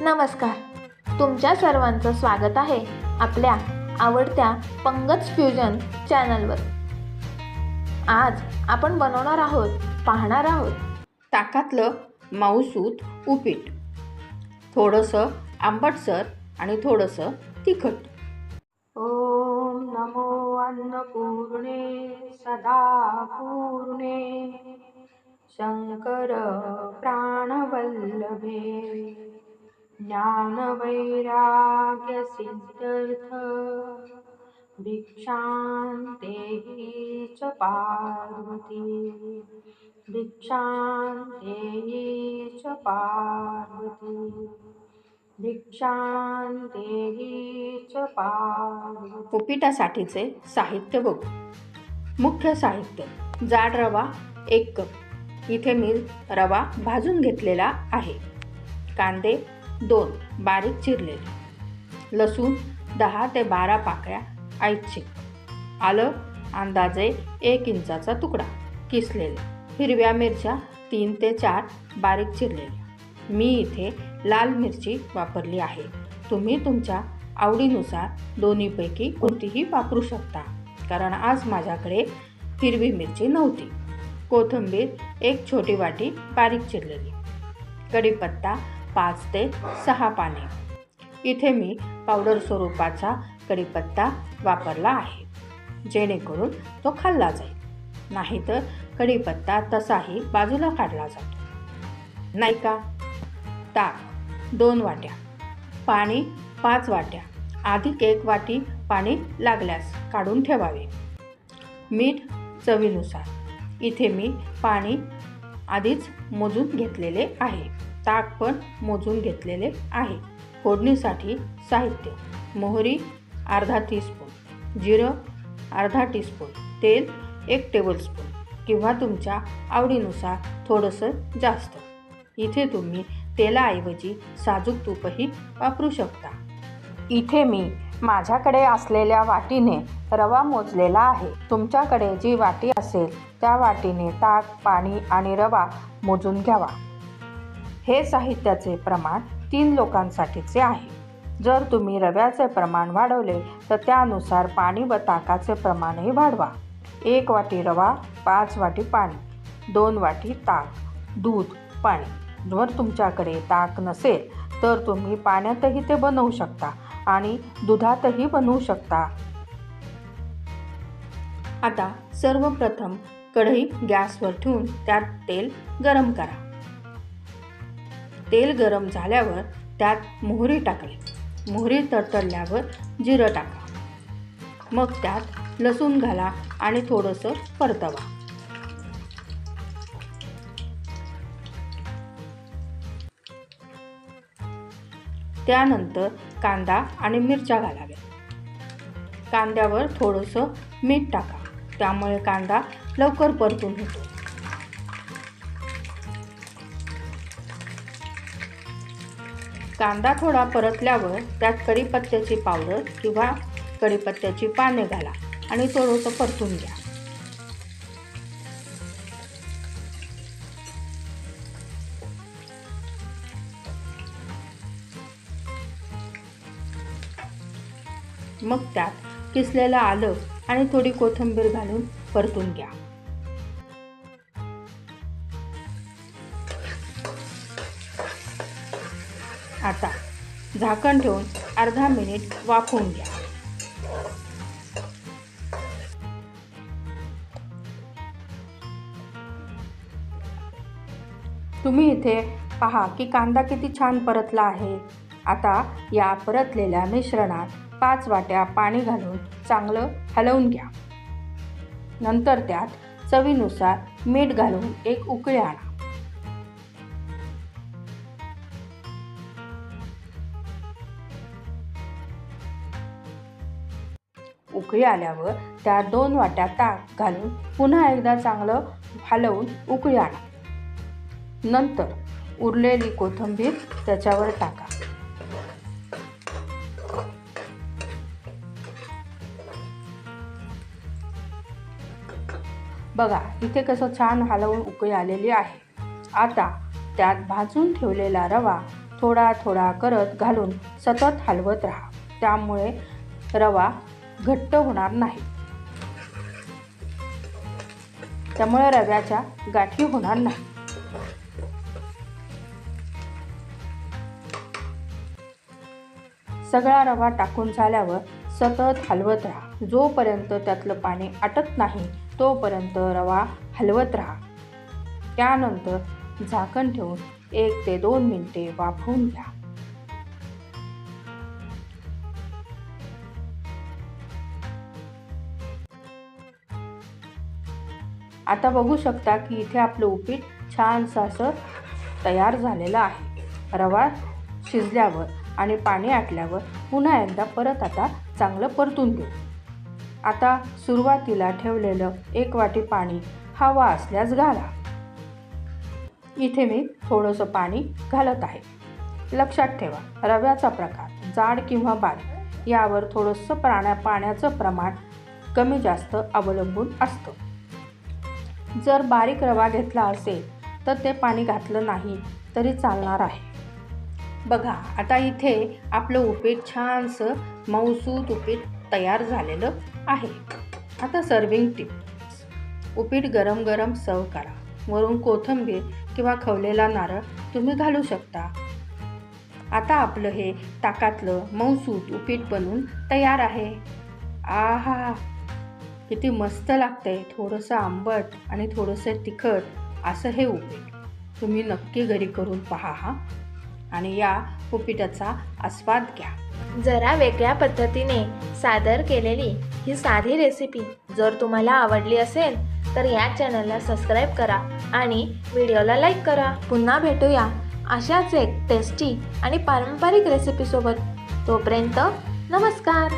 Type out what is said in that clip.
नमस्कार. तुमच्या सर्वांचं स्वागत आहे आपल्या आवडत्या पंगत फ्युजन चॅनलवर आज आपण बनवणार आहोत पाहणार आहोत ताकातलं माऊसूत उपीट. थोडंसं आंबटसर आणि थोडंसं तिखट. ओम नमो अन्नपूर्णे सदा पूर्णे शंकर प्राणवल्लभे. ज्ञानवैराग्य भिक्षां भिक्षान्तेहि च पार्वती। भिक्षान्तेहि च पार्वती। देही च पार्वती। उपीटासाठीचे साहित्य बघू। मुख्य साहित्य जाड रवा एक कप। इथे मी रवा भाजून घेतलेला आहे। कांदे दोन बारीक चिरलेले. लसूण दहा ते बारा पाकळ्या ऐच्छिक आलं अंदाजे एक इंचाचा तुकडा. किसलेले. हिरव्या मिरच्या तीन ते चार बारीक चिरलेल्या. मी इथे लाल मिरची वापरली आहे. तुम्ही तुमच्या आवडीनुसार दोन्हीपैकी कोणतीही वापरू शकता. कारण आज माझ्याकडे हिरवी मिरची नव्हती. कोथिंबीर एक छोटी वाटी बारीक चिरलेली. कढीपत्ता पाच ते सहा पाने. इथे मी पावडर स्वरूपाचा कढीपत्ता वापरला आहे. जेणेकरून तो खाल्ला जाईल. नाहीतर कढीपत्ता तसाही बाजूला काढला जातो. नाही का? ताक दोन वाट्या. पाणी पाच वाट्या. अधिक एक वाटी पाणी लागल्यास काढून ठेवावे. मीठ चवीनुसार. इथे मी पाणी आधीच मोजून घेतलेले आहे. ताक पण मोजून घेतलेले आहे. फोडणीसाठी साहित्य मोहरी अर्धा टीस्पून जिरं अर्धा टीस्पून तेल एक टेबलस्पून किंवा तुमच्या आवडीनुसार थोडंसं जास्त. इथे तुम्ही तेलाऐवजी साजूक तूपही वापरू शकता. इथे मी माझ्याकडे असलेल्या वाटीने रवा मोजलेला आहे. तुमच्याकडे जी वाटी असेल त्या वाटीने ताक पाणी आणि रवा मोजून घ्यावा. हे साहित्याचे प्रमाण तीन लोकांसाठीचे आहे. जर तुम्ही रव्याचे प्रमाण वाढवले तर त्यानुसार पाणी व ताकाचे प्रमाणही वाढवा. एक वाटी रवा पाच वाटी पाणी दोन वाटी ताक दूध पाणी. जर तुमच्याकडे ताक नसेल तर तुम्ही पाण्यातही ते बनवू शकता आणि दुधातही बनवू शकता. आता सर्वप्रथम कढई गॅसवर ठेवून त्यात तेल गरम करा. तेल गरम झाल्यावर त्यात मोहरी टाकली मोहरी तडतडल्यावर जिरं टाका. मग त्यात लसूण घाला आणि थोडंसं परतवा. त्यानंतर कांदा आणि मिरच्या घालाव्या कांद्यावर थोडंसं मीठ टाका. त्यामुळे कांदा लवकर परतून होतो. कांदा थोडा परतल्यावर त्यात कढीपत्त्याची पावडर किंवा कढीपत्त्याची पाने घाला आणि थोडंसं परतून घ्या. मग त्यात किसलेलं आलं आणि थोडी कोथिंबीर घालून परतून घ्या. आता झाकण ठेवून अर्धा मिनिट वाफवून घ्या. तुम्ही इथे पहा की कांदा किती छान परतला आहे. आता या परतलेल्या मिश्रणात पाच वाट्या पाणी घालून चांगलं हलवून घ्या. नंतर त्यात चवीनुसार मीठ घालून एक उकळी आणा. उकळी आल्यावर त्या दोन वाट्या ताक घालून पुन्हा एकदा चांगलं हलवून उकळी आणा. नंतर उरलेली कोथिंबीर त्याच्यावर टाका. बघा इथे कसं छान हलवून उकळी आलेली आहे. आता त्यात भाजून ठेवलेला रवा थोडा थोडा करत घालून सतत हलवत राहा. त्यामुळे रवा घट्ट होणार नाही. त्यामुळे रव्याच्या गाठी होणार नाही. सगळा रवा टाकून झाल्यावर सतत हलवत राहा. जोपर्यंत त्यातलं पाणी आटत नाही तोपर्यंत रवा हलवत राहा. त्यानंतर झाकण ठेवून एक ते दोन मिनिटे वाफवून घ्या. आता बघू शकता की इथे आपलं उपीट छानसं असं तयार झालेलं आहे. रवा शिजल्यावर आणि पाणी आटल्यावर पुन्हा एकदा परत आता चांगलं परतून घेऊ. आता सुरुवातीला ठेवलेलं एक वाटी पाणी हवा असल्यास घाला. इथे मी थोडंसं पाणी घालत आहे. लक्षात ठेवा रव्याचा प्रकार जाड किंवा बारीक यावर थोडंसं प्राण्या पाण्याचं प्रमाण कमी जास्त अवलंबून असतं. जर बारीक रवा घेतला असेल तर ते पाणी घातलं नाही तरी चालणार आहे. बघा आता इथे आपलं उपीट छानसं मऊसूत उपीट तयार झालेलं आहे. आता सर्विंग टिप उपीट गरम गरम सर्व करा. वरून कोथिंबीर किंवा खवलेला नारळ तुम्ही घालू शकता. आता आपलं हे ताकातलं मऊसूत उपीट बनवून तयार आहे. आहा! किती मस्त लागतंय थोडंसं आंबट आणि थोडंसं तिखट असं हे उपीट तुम्ही नक्की घरी करून पहा हा. आणि या उपीटाचा आस्वाद घ्या. जरा वेगळ्या पद्धतीने सादर केलेली ही साधी रेसिपी जर तुम्हाला आवडली असेल तर या चॅनलला सबस्क्राईब करा आणि व्हिडिओला लाईक करा. पुन्हा भेटूया अशाच एक टेस्टी आणि पारंपरिक रेसिपीसोबत तोपर्यंत नमस्कार!